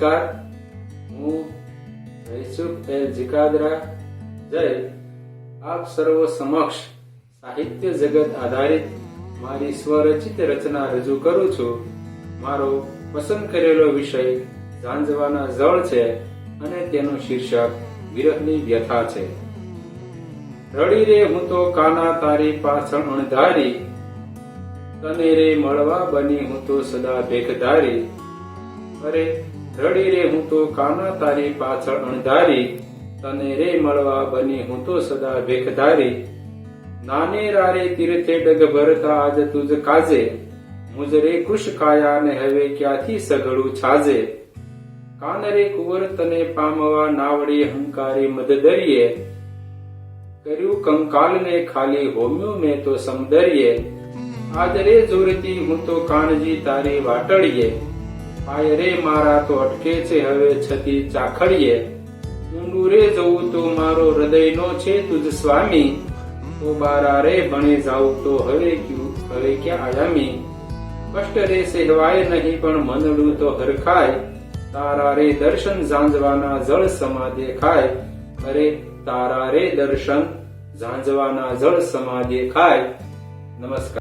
નમસ્કાર. હું યુસુફ એલ જીકાદરા. જય. આપ સર્વ સમક્ષ સાહિત્ય જગત આધારિત મારી સ્વરચિત રચના રજૂ કરું છું. મારો પસંદ કરેલો વિષય ઝાંઝવાના જળ છે અને તેનું શીર્ષક વિરહની વ્યથા છે. રડી રે હું તો કાના તારી પાછળ અણધારી. તને રે મળવા બની હું તો સદા ભેખધારી. અરે રડી રે હું તો કાના તારી પાછળ અણધારી. તને રે મળવા બની હું તો સદા ભેખધારી. નાને રારે તીર્થે ડગ ભરતા આજ તુજ કાજે. મુજ રે કૃષ કાયા ને હવે ક્યાંથી સઘળું છાજે? કાન રે કુંવર તને પામવા નાવડી હંકારી મદ દરિયે કર્યું કંકાલ ને ખાલી હોમ્યું મેં તો સમદરિયે આદરે જોરતી હું તો કાનજી તારી વાટડીએ. પાય રે મારા તો અટકે છે હવે છતી ચાખડીએ. ઊંડું રે જવું તો મારો હૃદયનો છે તુજ સ્વામી. તો બારા રે ભણે જાઉં તો હવે ક્યું, હવે ક્યાં આયામી? કષ્ટ રે સહેવાય નહીં, પણ મનડું તો હરખાય. તારા રે દર્શન ઝાંઝવાના જળ સમા દેખાય. અરે તારા રે દર્શન ઝાંઝવાના જળ સમા દેખાય. નમસ્કાર.